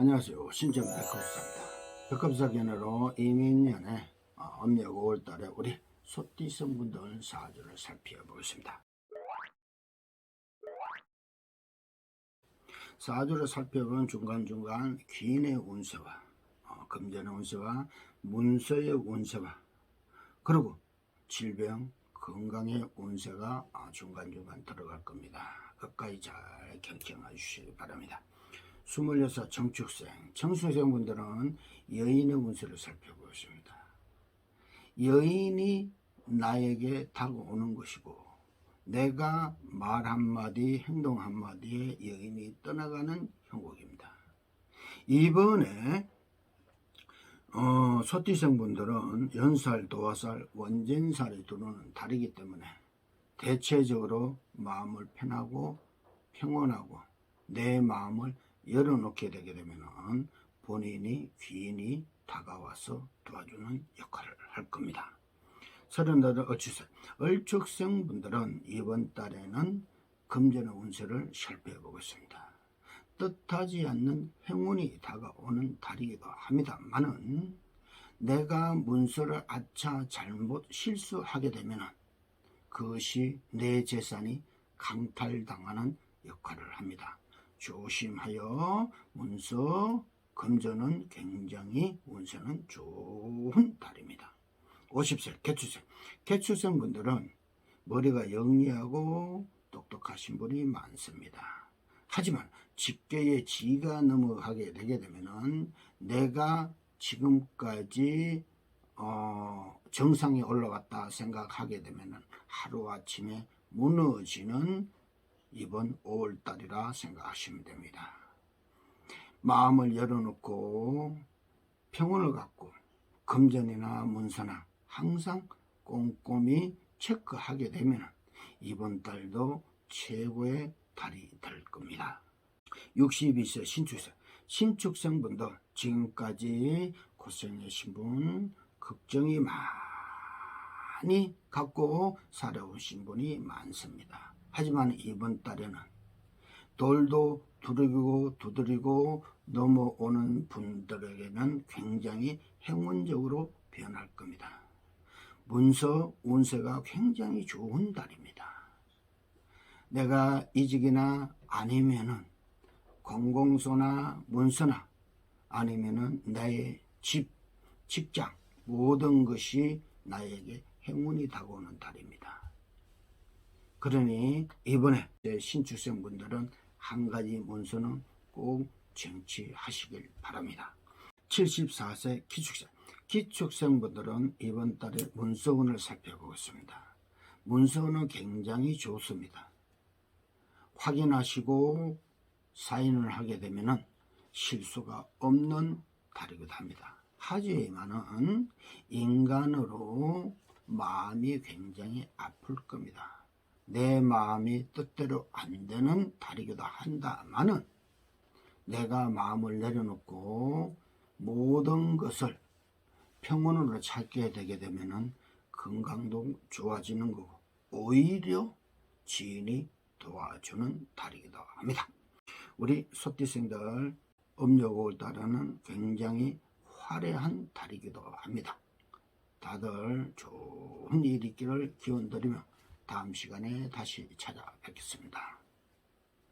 안녕하세요. 신정 백합사입니다. 백합사 견해로 이민년에 어, 음력 5월달에 우리 소띠 성분들 사주를 살펴보겠습니다. 사주를 살펴보면 중간중간 귀인의 운세와 어, 금전의 운세와 문서의 운세와 그리고 질병, 건강의 운세가 아, 중간중간 들어갈 겁니다. 끝까지 잘 경청해 주시기 바랍니다. 26 정축생, 정축생 분들은 여인의 운세를 살펴보겠습니다. 여인이 나에게 다가오는 것이고 내가 말 한마디, 행동 한마디에 여인이 떠나가는 형국입니다. 이번에 어, 소띠생 분들은 연살, 도화살, 원진살이 들어오는 달이기 때문에 대체적으로 마음을 편하고 평온하고 내 마음을 열어놓게 되게 되면은 본인이 귀인이 다가와서 도와주는 역할을 할 겁니다. 서른다들 얼추생, 얼축생 분들은 이번 달에는 금전의 운세를 살펴 보겠습니다. 뜻하지 않는 행운이 다가오는 달이기도 합니다만은 내가 문서를 아차 잘못 실수하게 되면은 그것이 내 재산이 강탈당하는 역할을 합니다. 조심하여 문서 금전은 굉장히 운세는 좋은 달입니다. 50세 개추생 개추생 분들은 머리가 영리하고 똑똑하신 분이 많습니다. 하지만 직계의 지가 넘어가게 되게 되면은 내가 지금까지 어, 정상에 올라갔다 생각하게 되면은 하루아침에 무너지는 이번 5월달이라 생각하시면 됩니다. 마음을 열어놓고 평온을 갖고 금전이나 문서나 항상 꼼꼼히 체크하게 되면 이번 달도 최고의 달이 될 겁니다. 62세 신축생 신축생분들 지금까지 고생하신 분 걱정이 많이 갖고 살아오신 분이 많습니다. 하지만 이번 달에는 돌도 두드리고 두드리고 넘어오는 분들에게는 굉장히 행운적으로 변할 겁니다. 문서 운세가 굉장히 좋은 달입니다. 내가 이직이나 아니면은 공공소나 문서나 아니면은 나의 집, 직장 모든 것이 나에게 행운이 다가오는 달입니다. 그러니 이번에 신축생 분들은 한 가지 문서는 꼭 쟁취하시길 바랍니다. 74세 기축생 기축생 분들은 이번 달에 문서운을 살펴보겠습니다. 문서운은 굉장히 좋습니다. 확인하시고 사인을 하게 되면은 실수가 없는 달이기도 합니다. 하지만은 인간으로 마음이 굉장히 아플 겁니다. 내 마음이 뜻대로 안 되는 달이기도 한다마는 내가 마음을 내려놓고 모든 것을 평온으로 찾게 되게 되면은 건강도 좋아지는 거고 오히려 지인이 도와주는 달이기도 합니다. 우리 소띠생들 음력 5월달에는 굉장히 화려한 달이기도 합니다. 다들 좋은 일 있기를 기원 드리며 다음 시간에 다시 찾아뵙겠습니다.